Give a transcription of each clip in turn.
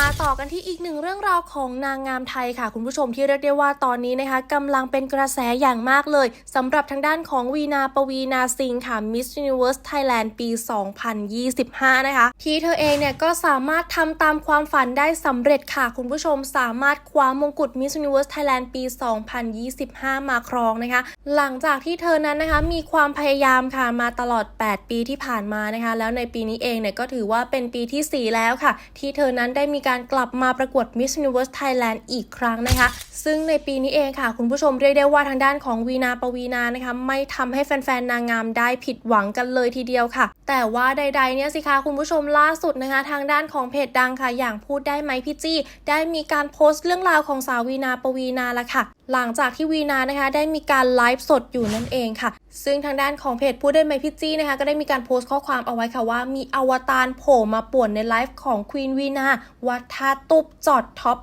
มาต่อกันที่อีกหนึ่งเรื่องราวของนางงามไทยค่ะ คุณผู้ชมที่เรียกได้ว่าตอนนี้นะคะกำลังเป็นกระแสอย่างมากเลยสำหรับทางด้านของวีนาปวีนาซิงค่ะ Miss Universe Thailand ปี 2025 นะคะ ที่เธอเองเนี่ยก็สามารถทำตามความฝันได้สำเร็จค่ะ คุณผู้ชมสามารถคว้ามงกุฎ Miss Universe Thailand ปี 2025 มาครองนะคะ หลังจากที่เธอนั้นนะคะมีความพยายามค่ะมาตลอด 8 ปีที่ผ่านมานะคะ แล้วในปีนี้เองเนี่ยก็ถือว่าเป็นปีที่ 4 แล้วค่ะ ที่เธอนั้นได้มีการกลับมาประกวด Miss Universe Thailand อีกครั้งนะคะ ซึ่งในปีนี้เองค่ะ คุณผู้ชมเรียกได้ว่าทางด้านของวีนาปวีนานะคะ ไม่ทำให้แฟนๆ นางงามได้ผิดหวังกันเลยทีเดียวค่ะ แต่ว่าใดๆ เนี่ยสิคะคุณผู้ชมล่าสุดนะคะ ทางด้านของเพจดังค่ะ อย่างพูดได้ไหมพี่จี้ ได้มีการโพสต์เรื่องราวของสาววีนาปวีนาละค่ะ หลังจากที่วีนานะคะ ได้มีการไลฟ์สดอยู่นั่นเองค่ะ ซึ่งทางด้านของเพจพูดได้ไหมพี่จี้นะคะ ก็ได้มีการโพสต์ข้อความเอาไว้ค่ะว่ามีอวตารโผล่มาป่วนในไลฟ์ของควีนวีนาว่าถ้าตุบจอดท็อป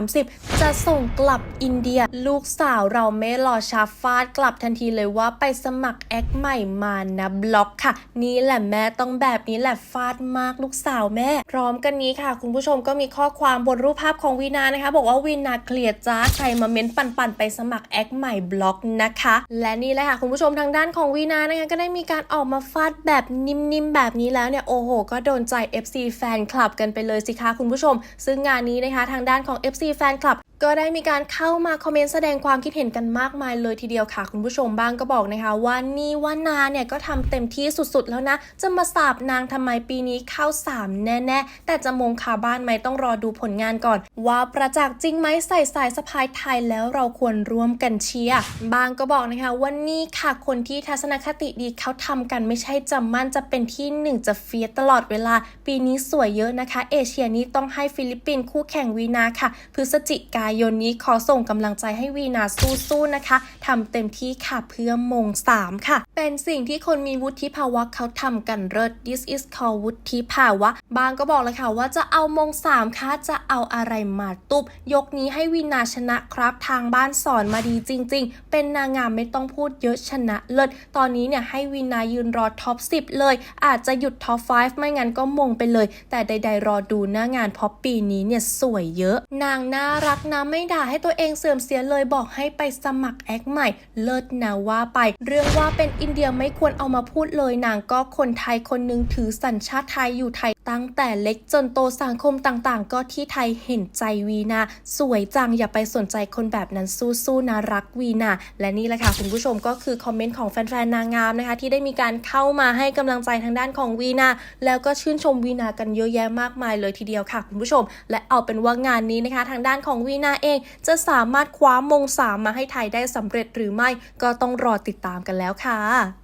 130 จะส่งกลับอินเดีย ลูกสาวเราไม่รอช้าฟาดกลับทันทีเลยว่าไปสมัครแอคใหม่มานะบล็อกค่ะ นี่แหละแม่ต้องแบบนี้แหละฟาดมากลูกสาวแม่ พร้อมกันนี้ค่ะ คุณผู้ชมก็มีข้อความบนรูปภาพของวีนานะคะ บอกว่าวีนาเคลียร์จ้าใครมาเม้นปันปนไปสมัครแอคใหม่บล็อกนะคะ และนี่แหละค่ะคุณผู้ชมทางด้านของวีนานะคะก็ได้มีการออกมาฟาดแบบนิ่มๆแบบนี้แล้วเนี่ยโอ้โห ก็โดนใจ FC แฟนคลับกันไปเลยสิคะคุณผู้ชม ซึ่งงานนี้นะคะทางด้านของ FC แฟนคลับ ก็ได้มีการเข้ามาคอมเมนต์แสดงความคิดเห็นกันมากมายเลยทีเดียวค่ะ คุณผู้ชมบ้างก็บอกนะคะ ว่านี่ว่านาเนี่ยก็ทำเต็มที่สุดๆ แล้วนะ จะมาสาบนางทำไมปีนี้เข้า 3 แน่ๆ แต่จะมงคาบ้านไหมต้องรอดูผลงานก่อน ว่าประจักษ์จริงไหมใส่สายสะพายไทยแล้วเราควรร่วมกันเชียร์บางก็บอกนะคะว่านี่ค่ะคนที่ทัศนคติดีเขาทำกันไม่ใช่จำมั่นจะเป็นที่หนึ่งจะเฟียตลอดเวลา ปีนี้สวยเยอะนะคะ เอเชียนี้ต้องให้ฟิลิปปินส์คู่แข่งวีนาค่ะ พฤศจิกายนนี้ขอส่งกำลังใจให้วีนาสู้ๆนะคะทำเต็มที่ค่ะเพื่อมง3ค่ะ เป็นสิ่งที่คนมีวุฒิภาวะเขาทำกันเลิศ this is called วุฒิภาวะ บางก็บอกเลยค่ะว่าจะเอามง3ค่ะจะเอาอะไรมาตุบยกนี้ให้วีนาชนะครับทางบ้านสอนมาดีจริง ๆ เป็นนางงามไม่ต้องพูดเยอะชนะเลิศตอนนี้เนี่ยให้วีนายืนรอท็อป 10 เลย อาจจะหยุดท็อป 5 ไม่งั้นก็มงไปเลย แต่ใด ๆ รอดูหน้างานเพราะปีนี้เนี่ยสวยเยอะ นางน่ารักนะไม่ด่าให้ตัวเองเสื่อมเสียเลยบอกให้ไปสมัครแอคใหม่ เลิศนะว่าไป เรื่องว่าเป็นอินเดียไม่ควรเอามาพูดเลยนางก็คนไทยคนหนึงถือสัญชาติไทยอยู่ไทย ตั้งแต่เล็กจนโตสังคมต่างๆ ก็ที่ไทยเห็นใจวีนาสวยจังอย่าไปสนใจคนแบบนั้นสู้ๆนะรักวีนาและนี่แหละค่ะคุณผู้ชมก็คือคอมเมนต์ของแฟนๆนางงามนะคะที่ได้มีการเข้ามาให้กำลังใจทางด้านของวีนาแล้วก็ชื่นชมวีนากันเยอะแยะมากมายเลยทีเดียวค่ะคุณผู้ชม และเอาเป็นว่างานนี้นะคะ ทางด้านของวีนาเอง จะสามารถคว้ามงสามมาให้ไทยได้สำเร็จหรือไม่ก็ต้องรอติดตามกันแล้วค่ะ